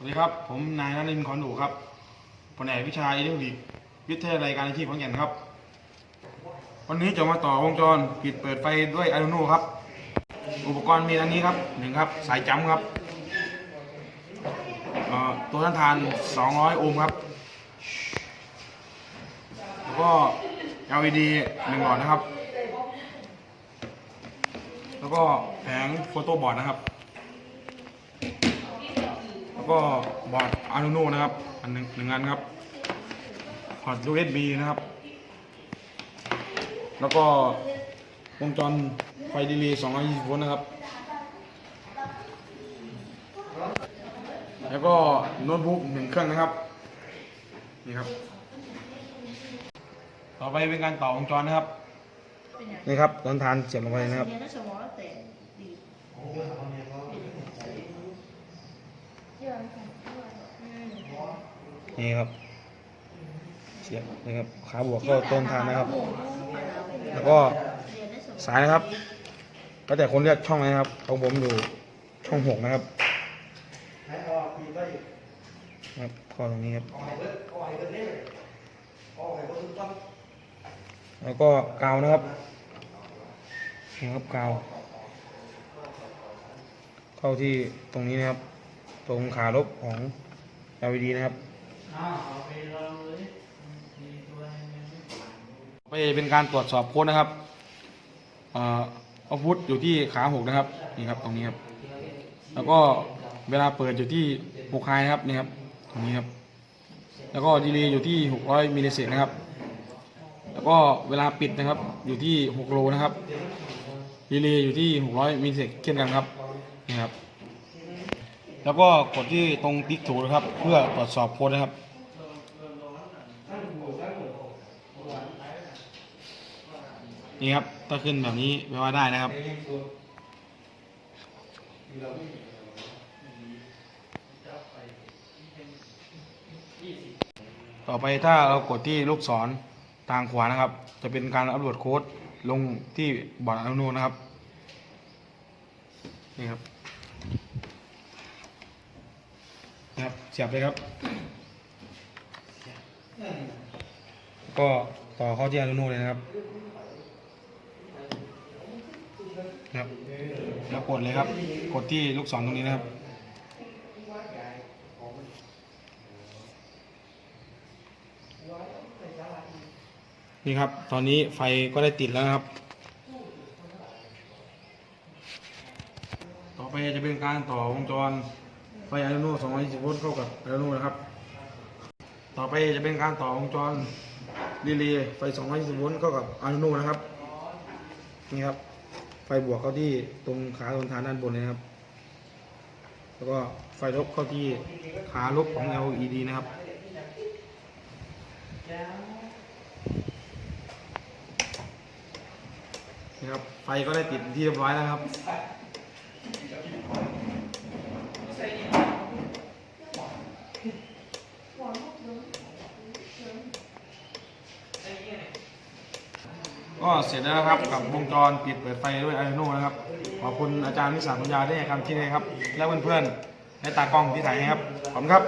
สวัสดีครับ ผมนายนรินทร์ขอนดูครับแผนกวิชาอิเล็กทรอนิกส์วิทยาลัยการอาชีพขอนแก่นครับ วันนี้จะมาต่อวงจรปิดเปิดไฟด้วย Arduino ครับ อุปกรณ์มีดังนี้ครับหนึ่งครับสายจัมป์ครับเอ่อตัวต้านทาน 200 โอห์มครับ แล้วก็ LED หนึ่งหลอดนะครับ แล้วก็แผงโฟโต้บอร์ดนะครับ ก็บอร์ด Arduino นะครับอันหนึ่งหนึ่งอันครับพอร์ต USB นะครับ แล้วก็วงจรไฟดีเลย์220โวลต์นะครับ แล้วก็โน้ตบุ๊กหนึ่งเครื่องนะครับ นี่ครับ ต่อไปเป็นการต่อวงจรนะครับ นี่ครับต้นทานเสียบลงไปนะครับเรียนแล้วสมองแต่ดี นี่ครับเสียบนะครับขาบวกก็ต้นทานนะครับ แล้วก็เรียนได้สมองสายนะครับ ก็แต่คนเลือกช่องนะครับของผมอยู่ช่องหกนะครับครับข้อตรงนี้ครับแล้วก็กาวนะครับนี่ครับกาวเข้าที่ตรงนี้นะครับ ตรงขาลบของ LED นะครับ ไปเป็นการตรวจสอบโค้ดนะครับออเอาพุทอยู่ที่ขาหกนะครับนี่ครับตรงนี้ครับ แล้วก็เวลาเปิดอยู่ที่หกไฮนะครับนี่ครับตรงนี้ครับ แล้วก็ดีเลย์อยู่ที่600มิลลิเซกนะครับ แล้วก็เวลาปิดนะครับอยู่ที่6โลนะครับดีเลย์อยู่ที่600มิลลิเซกเช่นกันครับนี่ครับ แล้วก็กดที่ตรงติ๊กถูนะครับ เพื่อตรวจสอบโค้ดนะครับ นี่ครับถ้าขึ้นแบบนี้แปลว่าได้นะครับ ต่อไปถ้าเรากดที่ลูกศรทางขวานะครับ จะเป็นการอัปโหลดโค้ดลงที่บอร์ดอนุนะครับ นี่ครับ นะครับเสียบเลยครับ ก็ต่อเข้าที่อนุเลยนะครับนะครับแล้วกดเลยครับ กดที่ลูกศรตรงนี้นะครับนี่ครับ ตอนนี้ไฟก็ได้ติดแล้วนะครับ ต่อไปจะเป็นการต่อวงจร ไฟอะลูโน่220โวลต์เข้ากับอะลูโน่นะครับ ต่อไปจะเป็นการต่อวงจรรีเลย์ไฟ 220โวลต์เข้ากับอะลูโน่นะครับ นี่ครับ ไฟบวกเข้าที่ตรงขาทนทานด้านบนเลยนะครับ แล้วก็ไฟลบเข้าที่ขาลบของ LED นะครับนี่ครับ ไฟก็ได้ติดที่เรียบร้อยแล้วครับ ก็เสร็จแล้วนะครับกับวงจรปิดเปิดไฟด้วยไอโน่นะครับขอบคุณอาจารย์วิสาปัญญาได้ให้คำที่นี้ครับ และเพื่อนๆในตากล้องที่ถ่ายให้ครับขอบคุณครับ